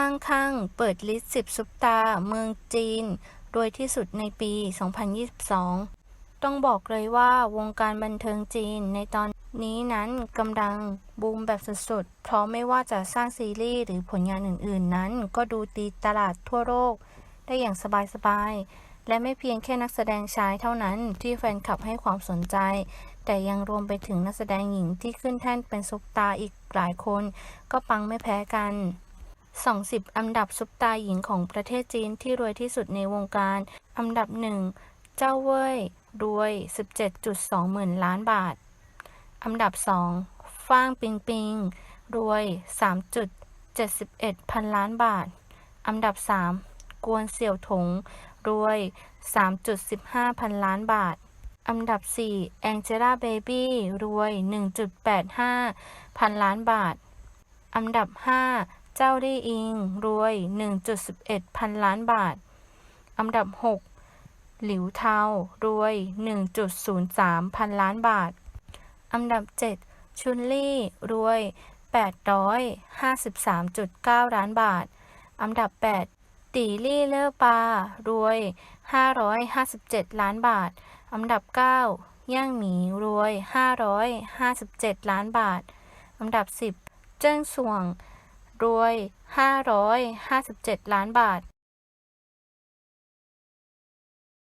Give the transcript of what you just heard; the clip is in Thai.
มั่งคั่ง เปิดลิสต์10ซุปตาร์เมืองจีน รวยที่สุดในปี 2022 ต้องบอกเลยว่าวงการบันเทิงจีนในตอนนี้นั้นกำลังบูมแบบสุดๆ เพราะไม่ว่าจะสร้างซีรีส์หรือผลงานอื่นๆ นั้น ก็ดูตีตลาดทั่วโลกได้อย่างสบายๆ และไม่เพียงแค่นักแสดงชายเท่านั้นที่แฟนคลับให้ความสนใจ แต่ยังรวมไปถึงนักแสดงหญิงที่ขึ้นแท่นเป็นซุปตาร์อีกหลายคน ก็ปังไม่แพ้กัน 20 อันดับซุปตาร์หญิงของประเทศจีนที่รวยที่สุดในวงการ อันดับหนึ่งเจ้าเว่ย รวย 17.2 หมื่นล้านบาท อันดับสองฟ้างปิงปิง รวย 3.71 พันล้านบาท อันดับสามกวนเสี่ยวถง รวย 3.15 พันล้านบาท อันดับสี่แองเจล่าเบบี้ รวย 1.85 พันล้านบาท อันดับ 5 เจ้าลี่อิง รวย 1.11 พันล้านบาท อันดับ 6 หลิวเทา รวย 1.03 พันล้านบาท อันดับ 7 ชุนลี่ รวย 853.9 ล้านบาท อันดับ 8 ตีลี่เลอปา รวย 557 ล้านบาท อันดับ 9 ย่างหมี รวย 557 ล้านบาท อันดับ 10 เจิ้งส่วง รวย 557 ล้านบาท